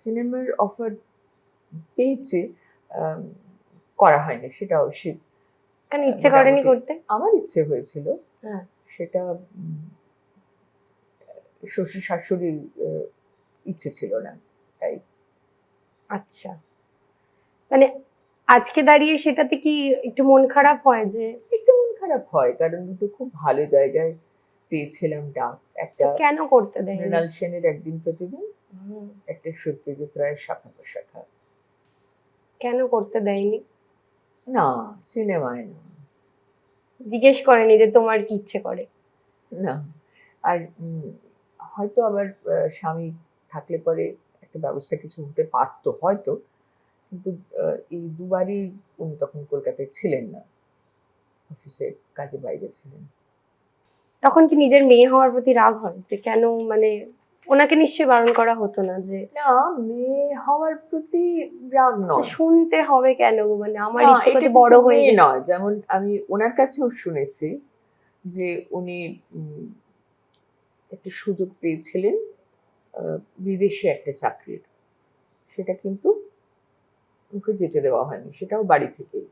সিনেমার অফার পেয়েছে করা হয়নি সেটা অবশ্যই। কেন ইচ্ছে করেনি করতে? আমার ইচ্ছে হয়েছিল। হ্যাঁ। সেটা শ্বশুর শাশুড়ির ইচ্ছে ছিল না তাই। আচ্ছা। মানে আজকে দাঁড়িয়ে সেটাতে কি একটু মন খারাপ হয় যে? একটু মন খারাপ হয় কারণ দুটো খুব ভালো জায়গায় পেয়েছিলাম ডাক। একটা কেন করতে দেয় মৃণাল সেনের একদিন প্রতিদিন একটা সত্যজিৎ রায়ের শাখা প্রশাখা। কেন করতে দেয়নি? না সিনেমায় না। জিজ্ঞেস করেনি যে তোমার কি ইচ্ছে করে। না আর হয়তো আবার স্বামী থাকলে পরে একটা ব্যবস্থা কিছু হতে পারতো হয়তো কিন্তু এই দুবারই উনি তখন কলকাতায় ছিলেন না। অফিসে কাজে বাইরে ছিলেন। তখন কি নিজের মেয়ে হওয়ার প্রতি রাগ হয়? যে কেন মানে ওনাকে নিশ্চয়ই বারণ করা হতো না যে না মেয়ে হওয়ার প্রতি রাগ নয়। শুনতে হবে কেন মানে আমার ইচ্ছে করতে বড় হয়ে গেছে। নয়। যেমন আমি ওনার কাছেও শুনেছি যে উনি একটা সুযোগ পেয়েছিলেন আহ, বিদেশে একটা চাকরির। সেটা কিন্তু ওকে যেতে দেওয়া হয়নি সেটাও বাড়ি থেকেই।